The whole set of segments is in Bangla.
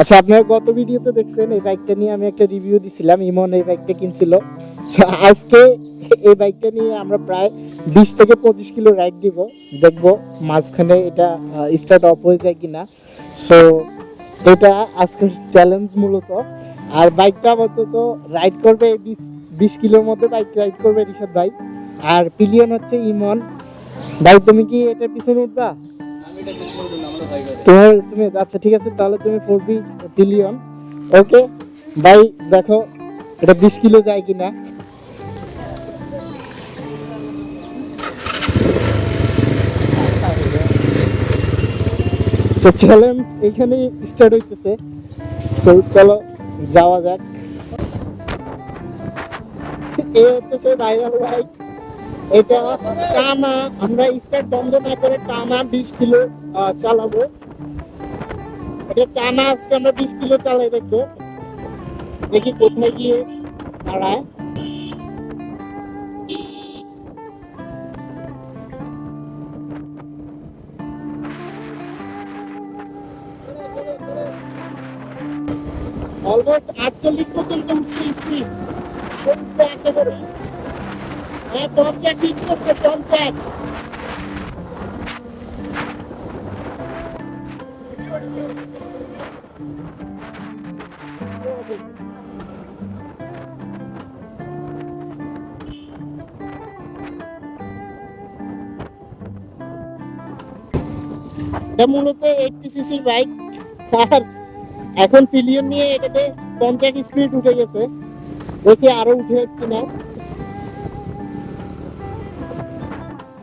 আচ্ছা আপনারা গত ভিডিওতে দেখছেন এই বাইকটা নিয়ে আমি একটা রিভিউ দিছিলাম, ইমন এই বাইকটা কিনছিল। আজকে এই বাইকটা নিয়ে আমরা প্রায় বিশ থেকে পঁচিশ কিলো রাইড দিব। দেখব মাঝখানে এটা স্টার্ট অফ হয়ে যায় কিনা। সো এটা আজকের চ্যালেঞ্জ মূলত। আর বাইকটা আপাতত রাইড করবে বিশ বিশ কিলোর মধ্যে বাইক রাইড করবে রিশাদ ভাই। আর পিলিয়ন হচ্ছে ইমন। ভাই, তুমি কি এটার পিছনে উঠবা? তোমার তুমি আচ্ছা ঠিক আছে, তাহলে তুমি ফোর বিলিয়ন ওকে ভাই, দেখো, এটা বিশ কিলো যায় কিনা? তো চ্যালেঞ্জ এখানে স্টার্ট হইতেছে। সো চলো, যাওয়া যাক। এই হচ্ছে সেই ভাইরাল বাইক এটা টানা, আমরা স্টার্ট বন্ধ না করে টানা বিশ কিলো চালাবো। এটা টানা, আজকে আমরা বিশ কিলো চালাই দেখব দেখি কোথায় গিয়ে দাঁড়ায়। অলমোস্ট আটচল্লিশ পর্যন্ত উঠছে স্পিড হ্যাঁ পঞ্চাশ হিট করছে পঞ্চাশ। এটা মূলত এইটটি সিসির বাইক। আর এখন পিলিয়ন নিয়ে এটাতে পঞ্চাশ স্পিড উঠে গেছে। দেখি আরও উঠে কিনা।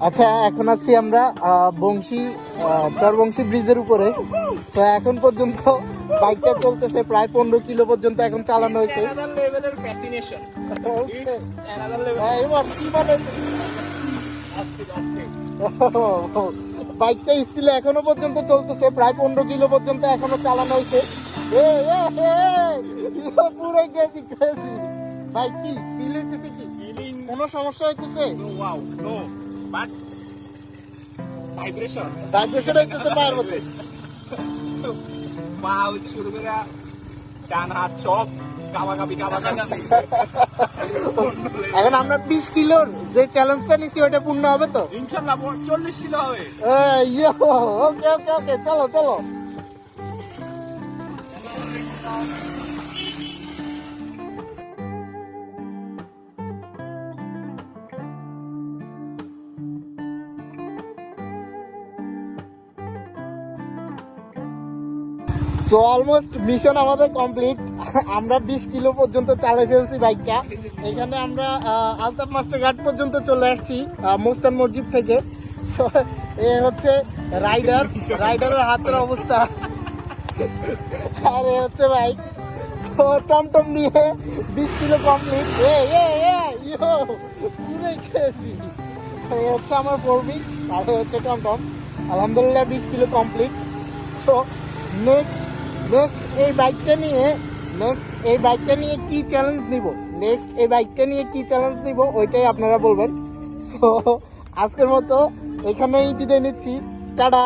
আচ্ছা এখন আছি আমরা বংশী চরবংশী ব্রিজের উপরে। তো এখন পর্যন্ত বাইকটা চলতেছে প্রায় পনেরো কিলো পর্যন্ত এখন চালানো হয়েছে. হ্যাঁ। বাইকটা স্টিলে এখনও পর্যন্ত চলতেছে প্রায় পনেরো কিলো পর্যন্ত এখনও চালানো হয়েছে। পুরো ফিল হইতেছে কি? কোনো সমস্যা হইতেছে? But vibration. ভাইব্রেশন হইতেছে পায়ের মধ্যে। পা হইতে শুরু করে কাবাকাবি কাবাকাবি। এখন আমরা বিশ কিলোর যে চ্যালেঞ্জটা নিছি ওটা পূর্ণ হবে তো? ইনশাল্লাহ চল্লিশ কিলো হবে। ওকে ওকে ওকে চলো চলো। সো অলমোস্ট মিশন আমাদের কমপ্লিট আমরা বিশ কিলো পর্যন্ত চালিয়ে ফেলছি বাইকটা এখানে আমরা আলতাফ মাস্টার ঘাট পর্যন্ত চলে আসছি মুস্তান মসজিদ থেকে। So, এ হচ্ছে রাইডার রাইডারের হাতের অবস্থা। আর এ হচ্ছে বাইক সো টমটম নিয়ে বিশ কিলো কমপ্লিট এ এ এ ইয়ো পুরো খেয়েছি। এই হচ্ছে আমার পড়বি আর এ হচ্ছে টমটম। আলহামদুলিল্লাহ বিশ kilo complete so next next এই বাইকটা নিয়ে নেক্সট এই বাইকটা নিয়ে কি চ্যালেঞ্জ নিব? নেক্সট এই বাইকটা নিয়ে কি চ্যালেঞ্জ নিব? ওইটাই আপনারা বলবেন। সো আজকের মতো এখানেই বিদায় নিচ্ছি। টাটা!